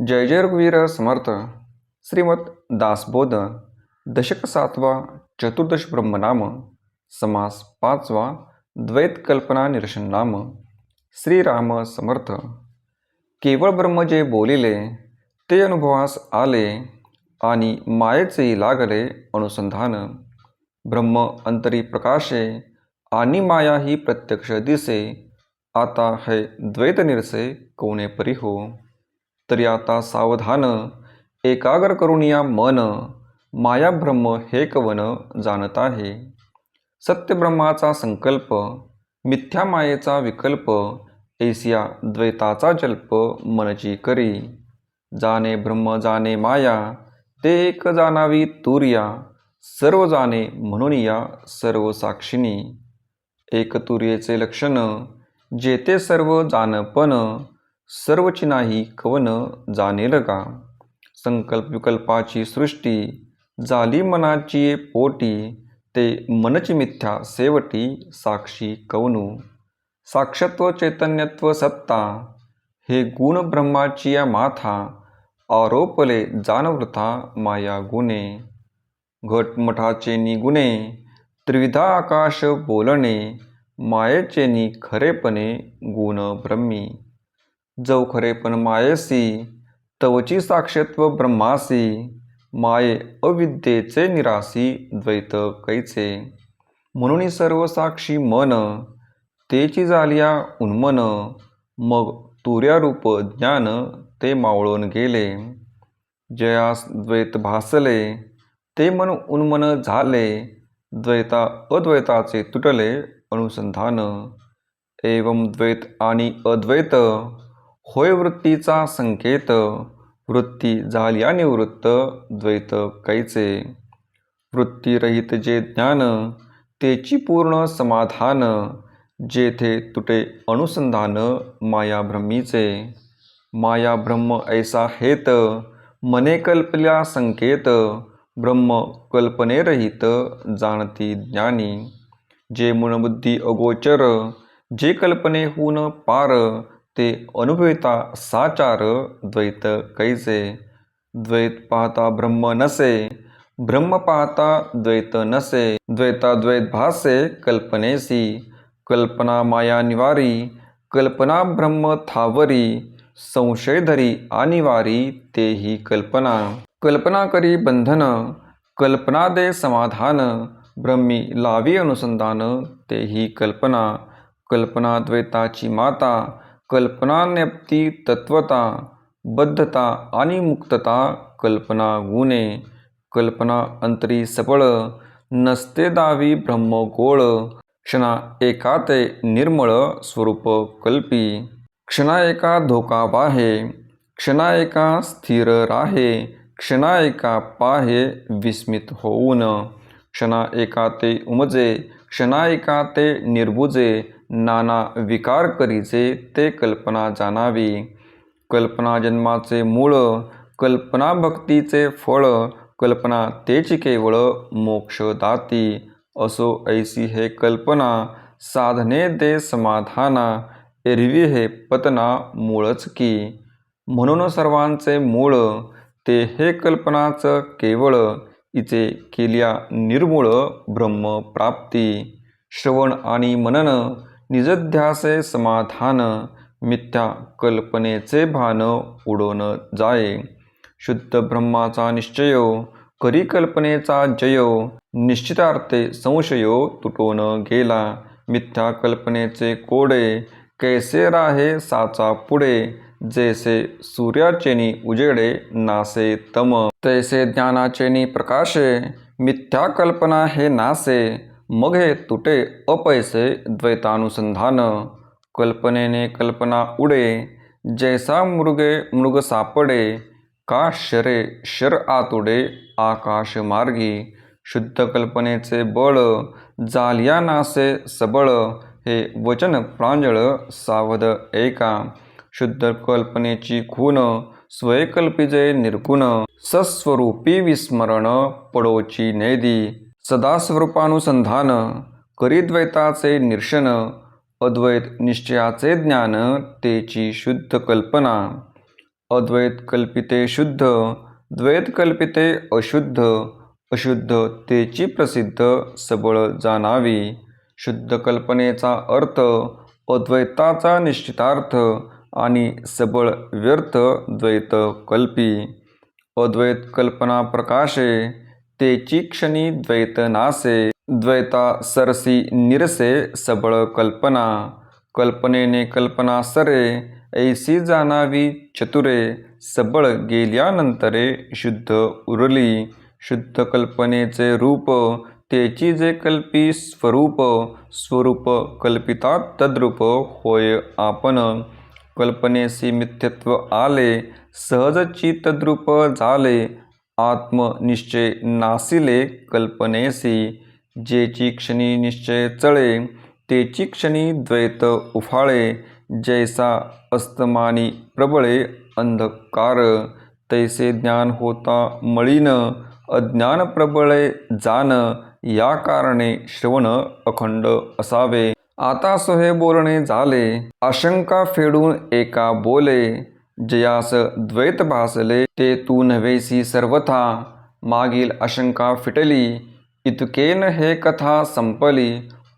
जय जय रघुवीर समर्थ. श्रीमद दासबोध दशक सातवा चतुर्दश ब्रह्मनाम समास पाचवा द्वैत कल्पना निरशन नाम श्रीराम समर्थ. केवळ ब्रह्म जे बोलिले ते अनुभवास आले आणि मायेचेही लागले अनुसंधान. ब्रह्म अंतरी प्रकाशे आणि माया ही प्रत्यक्ष दिसे आता है द्वैत निरसे कोणे परी हो तरी आता सावधान. एकाग्र करून या मन माया ब्रह्म हे कवन जाणत आहे. सत्यब्रह्माचा संकल्प मिथ्या मायेचा विकल्प ऐसिया द्वैताचा जल्प मनची करी. जाणे ब्रह्म जाणे माया ते एक जाणावी तुर्या सर्व जाणे म्हणून या सर्व साक्षिणी. एक तुर्येचे लक्षण जेते सर्व जानपण सर्वची नाही कवन जाणेल का? संकल्प विकल्पाची सृष्टी झाली मनाची पोटी ते मनची मिथ्या सेवटी साक्षी कवनू साक्षत्व चैतन्यत्व सत्ता हे गुण ब्रह्माची या माथा आरोपले जानवृथा माया गुणे. घटमठाचे निगुणे त्रिविधा आकाश बोलणे मायेचे नि खरेपणे गुण ब्रह्मी जव खरेपण मायेसी तवची साक्षत्व ब्रह्मासी माये अविद्येचे निरासी द्वैत कैचे म्हणून सर्व साक्षी मन तेची झालिया उन्मन मग तुर्यारूप ज्ञान ते मावळून गेले. जयास द्वैत भासले ते मन उन्मन झाले द्वैता अद्वैताचे तुटले अनुसंधान. एवं द्वैत आणि अद्वैत होय वृत्तीचा संकेत वृत्ती झाल्या निवृत्त द्वैत कैचे. वृत्तीरहित जे ज्ञान तेची पूर्ण समाधान जेथे तुटे अनुसंधान माया ब्रह्मीचे माया ब्रह्म ऐसा हेत मने कल्पल्या संकेत ब्रह्म कल्पनेरहित जाणती ज्ञानी. जे मनबुद्धी अगोचर जे कल्पनेहून पार ते अनुभविता साचार द्वैत कैसे? द्वैत पाहता ब्रह्म नसे ब्रह्म पाहता द्वैत नसे द्वैताद्वैत भासे कल्पनेसी कल्पना माया निवारी कल्पना ब्रह्म थावरी संशयधरी अनिवारी तेही कल्पना। कल्पना करी बंधन कल्पना दे समाधान ब्रह्मी लावी अनुसंधान तेही कल्पना। कल्पना द्वैताची माता कल्पना तत्वता बद्धता आणि मुक्तता कल्पना गुणे कल्पना अंतरी सपळ नसते दावी ब्रह्मगोळ क्षणा एका ते निर्मळ स्वरूप कल्पी क्षणा एका धोका वाहे क्षणा एका स्थिर राहे क्षणा एका पाहे विस्मित होऊन क्षणा एका ते उमजे क्षणा एका ते निर्बुजे नाना विकार करीचे ते कल्पना जाणावी. कल्पना जन्माचे मूळ कल्पना भक्तीचे फळ कल्पना तेच केवळ मोक्ष दाती. असो ऐसी हे कल्पना साधने दे समाधाना एरवी हे पतना मूळच की. म्हणून सर्वांचे मूळ ते हे कल्पनाचं केवळ इचे केल्या निर्मूळ ब्रह्मप्राप्ती श्रवण आणि मनन निजध्यासे समाधान मिथ्या कल्पनेचे भान उडून जाये. शुद्ध ब्रह्माचा निश्चय करी कल्पनेचा जय निश्चितार्थे संशयो तुटोन गेला. मिथ्या कल्पनेचे कोडे कैसे राहे साचा पुढे? जैसे सूर्याचेनी उजेडे नासे तम. तैसे ज्ञानाचेनी प्रकाशे मिथ्या कल्पना हे नासे. मग हे तुटे अपैसे द्वैतानुसंधान कल्पनेने कल्पना उडे जैसा मृगे मृग सापडे का शरे शर आतुडे आकाश मार्गी शुद्ध कल्पनेचे बळ जालिया नासे सबळ हे वचन प्रांजळ सावध एका शुद्ध कल्पनेची खून स्वयकल्पिजे निर्गुण सस्वरूपी विस्मरण पडोची नेदी सदास्वरूपानुसंधान करीद्वैताचे निरशन अद्वैत निश्चयाचे ज्ञान तेची शुद्ध कल्पना अद्वैत कल्पिते शुद्ध द्वैत कल्पिते अशुद्ध अशुद्ध तेची प्रसिद्ध सबळ जाणावी शुद्ध कल्पनेचा अर्थ अद्वैताचा निश्चितार्थ आणि सबळ व्यर्थ द्वैत कल्पी अद्वैत कल्पना प्रकाशे तेची क्षणी द्वैत नासे द्वैता सरसी निरसे सबळ कल्पना कल्पनेने कल्पना सरे ऐसी जाणावी चतुरे सबळ गेल्यानंतरे शुद्ध उरली शुद्ध कल्पनेचे रूप तेची जे कल्पी स्वरूप स्वरूप कल्पिता तद्रूप होय आपण. कल्पनेसी मिथ्यत्व आले सहजची तद्रूप झाले आत्मनिश्चय नासिले कल्पनेसी जेची क्षणी निश्चय चळे तेची क्षणी द्वैत उफाळे जैसा अस्तमानी प्रबळे अंधकार तैसे ज्ञान होता मळीन अज्ञान प्रबळे जाण या कारणे श्रवण अखंड असावे. आता सोहे बोलणे झाले आशंका फेडून एका बोले जयास द्वैत भासले ते तू नव्हेसी सर्वथा मागील आशंका फिटली इतकेन हे कथा संपली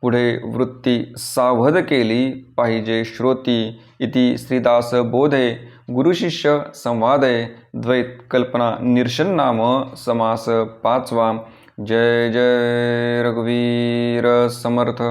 पुढे वृत्ती सावध केली पाहिजे श्रोती इति श्रीदास बोधे गुरुशिष्य संवादे द्वैत कल्पना निर्शन नाम समास पाचवा जय जय रघुवीर समर्थ।